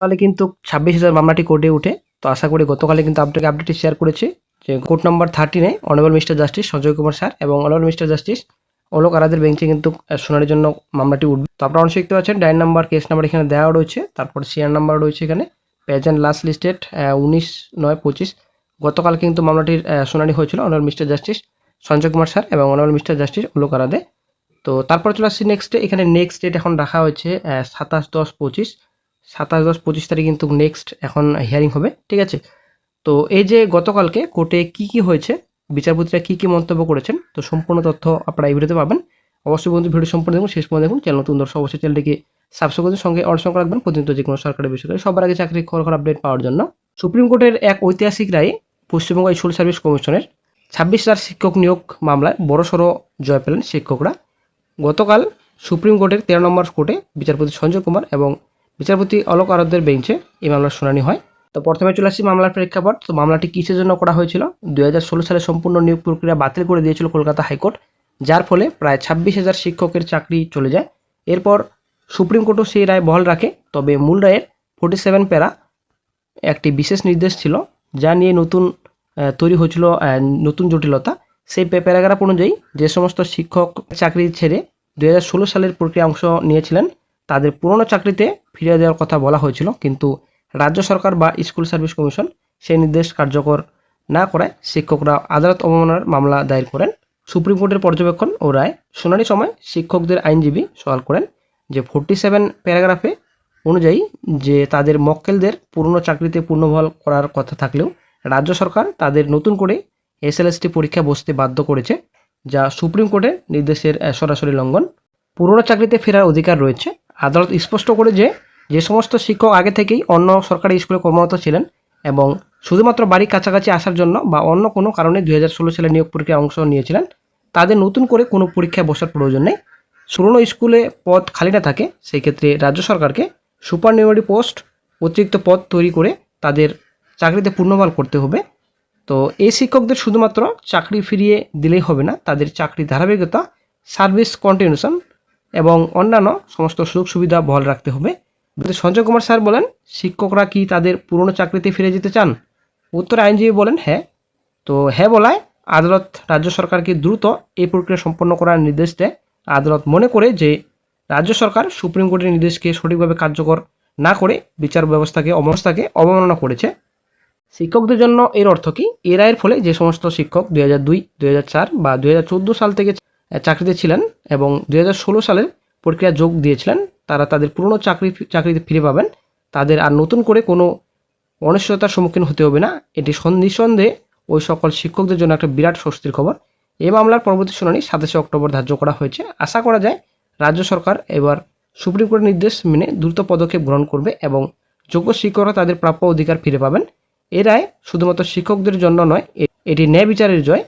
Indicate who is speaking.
Speaker 1: তাহলে কিন্তু ছাব্বিশ হাজার মামলাটি কোর্টে উঠে তো আশা করি গতকালে কিন্তু আপনাকে আপডেটটি শেয়ার করেছি যে court number থার্টিনে honourable mister justice Sanjay Kumar sir এবং অনারেবল মিস্টার জাস্টিস অলোক আরাদের বেঞ্চে কিন্তু আহ, জন্য মামলাটি উঠবে। তো আপনারা অবশ্যই দেখতে পাচ্ছেন ডাইন নাম্বার কেস নাম্বার এখানে দেওয়া রয়েছে তারপর সিআর নাম্বার রয়েছে এখানে প্রেজেন্ট লাস্ট লিস্টেড উনিশ নয় পঁচিশ। গতকাল কিন্তু মামলাটির শুনানি হয়েছিল honourable mister justice Sanjay Kumar sir এবং honourable mister justice Alok Aradhe. তো তারপর চলে আসছি নেক্সট ডে এখানে নেক্সট ডেট এখন রাখা হয়েছে সাতাশ দশ পঁচিশ। সাতাশ দশ পঁচিশ তারিখ কিন্তু নেক্সট এখন হিয়ারিং হবে, ঠিক আছে? তো এই যে গতকালকে কোর্টে কি কি হয়েছে, বিচারপতিরা কি কি মন্তব্য করেছেন, তো সম্পূর্ণ তথ্য আপনারা এই ভিডিওতে পাবেন। অবশ্যই বন্ধু ভিডিও সম্পূর্ণ দেখুন, শেষ পর্যন্ত দেখুন। চ্যানেল নতুন দর্শক, অবশ্যই চ্যানেলটিকে সাবস্ক্রাইব করে সঙ্গে অনসংখ্য রাখবেন। প্রতিনিয়ত যে কোনো সরকারি বেসরকারি সবার আগে চাকরি খবর আপডেট পাওয়ার জন্য। সুপ্রিম কোর্টের এক ঐতিহাসিক রায়ে পশ্চিমবঙ্গ স্কুল সার্ভিস কমিশনের ছাব্বিশ হাজার শিক্ষক নিয়োগ মামলায় বড়সড় জয় পেলেন শিক্ষকরা। গতকাল সুপ্রিম কোর্টের তেরো নম্বর কোর্টে বিচারপতি সঞ্জয় কুমার এবং বিচারপতি অলোক আরাধ্যের বেঞ্চে এই মামলার শুনানি হয়। তো প্রথমে চলে আসি মামলার প্রেক্ষাপট। তো মামলাটি কিসের জন্য করা হয়েছিল? দুই হাজার ষোলো সালে সম্পূর্ণ নিয়োগ প্রক্রিয়া বাতিল করে দিয়েছিল কলকাতা হাইকোর্ট, যার ফলে প্রায় ছাব্বিশ হাজার শিক্ষকের চাকরি চলে যায়। এরপর সুপ্রিম কোর্টও সেই রায় বহাল রাখে। তবে মূল রায়ের ফোর্টি সেভেন প্যারা একটি বিশেষ নির্দেশ ছিল, যা নিয়ে নতুন তৈরি হয়েছিল নতুন জটিলতা। সেই প্যারাগ্রাফ অনুযায়ী যে সমস্ত শিক্ষক চাকরি ছেড়ে দু হাজার ষোলো সালের প্রক্রিয়া অংশ নিয়েছিলেন তাদের পুরনো চাকরিতে ফিরিয়ে দেওয়ার কথা বলা হয়েছিল, কিন্তু রাজ্য সরকার বা স্কুল সার্ভিস কমিশন সেই নির্দেশ কার্যকর না করায় শিক্ষকরা আদালত অবমাননার মামলা দায়ের করেন। সুপ্রিম কোর্টের পর্যবেক্ষণ ও রায় শুনানির সময় শিক্ষকদের আইনজীবী সওয়াল করেন যে ফোর্টি সেভেন প্যারাগ্রাফে অনুযায়ী যে তাদের মক্কেলদের পুরনো চাকরিতে পুনর্বহাল করার কথা থাকলেও রাজ্য সরকার তাদের নতুন করে এসএলএসটি পরীক্ষা বসতে বাধ্য করেছে, যা সুপ্রিম কোর্টের নির্দেশের সরাসরি লঙ্ঘন। পুরনো চাকরিতে ফেরার অধিকার রয়েছে আদালত স্পষ্ট করে যে যে সমস্ত শিক্ষক আগে থেকেই অন্য সরকারি স্কুলে কর্মরত ছিলেন এবং শুধুমাত্র বাড়ির কাছাকাছি আসার জন্য বা অন্য কোনো কারণে দুই সালে নিয়োগ পরীক্ষায় অংশ নিয়েছিলেন, তাদের নতুন করে কোনো পরীক্ষায় বসার প্রয়োজন নেই। পুরনো স্কুলে পদ খালি না থাকে, সেই ক্ষেত্রে রাজ্য সরকারকে সুপার নিউমারি পোস্ট অতিরিক্ত পদ তৈরি করে তাদের চাকরিতে পূর্ণবহাল করতে হবে। তো এই শিক্ষকদের শুধুমাত্র চাকরি ফিরিয়ে দিলেই হবে না, তাদের চাকরি ধারাবাহিকতা, সার্ভিস কন্টিনিউশন এবং অন্যান্য সমস্ত সুযোগ সুবিধা বহাল রাখতে হবে। সঞ্জয় কুমার স্যার বলেন, শিক্ষকরা কি তাদের পুরনো চাকরিতে ফিরে যেতে চান? উত্তর আইনজীবী বলেন হ্যাঁ। তো হ্যাঁ বলায় আদালত রাজ্য সরকারকে দ্রুত এই প্রক্রিয়া সম্পন্ন করার নির্দেশ দেয়। আদালত মনে করে যে রাজ্য সরকার সুপ্রিম কোর্টের নির্দেশকে সঠিকভাবে কার্যকর না করে বিচার ব্যবস্থাকে, অবস্থাকে অবমাননা করেছে। শিক্ষকদের জন্য এর অর্থ কি? এ রায়ের ফলে যে সমস্ত শিক্ষক দুই হাজার দুই দুই হাজার চার বা দুই হাজার চোদ্দ সাল থেকে চাকরিতে ছিলেন এবং দু হাজার ষোলো সালের প্রক্রিয়া যোগ দিয়েছিলেন। তারা তাদের পুরনো চাকরি চাকরিতে ফিরে পাবেন। তাদের আর নতুন করে কোনো অনিশ্চয়তার সম্মুখীন হতে হবে না। এটি সন- নিঃসন্দেহে ওই সকল শিক্ষকদের জন্য একটা বিরাট স্বস্তির খবর। এই মামলার পরবর্তী শুনানি সাতাশে অক্টোবর ধার্য করা হয়েছে। আশা করা যায় রাজ্য সরকার এবার সুপ্রিম কোর্টের নির্দেশ মেনে দ্রুত পদক্ষেপ গ্রহণ করবে এবং যোগ্য শিক্ষকরা তাদের প্রাপ্য অধিকার ফিরে পাবেন। এ রায় শুধুমাত্র শিক্ষকদের জন্য নয় এটি ন্যায় বিচারের জয়।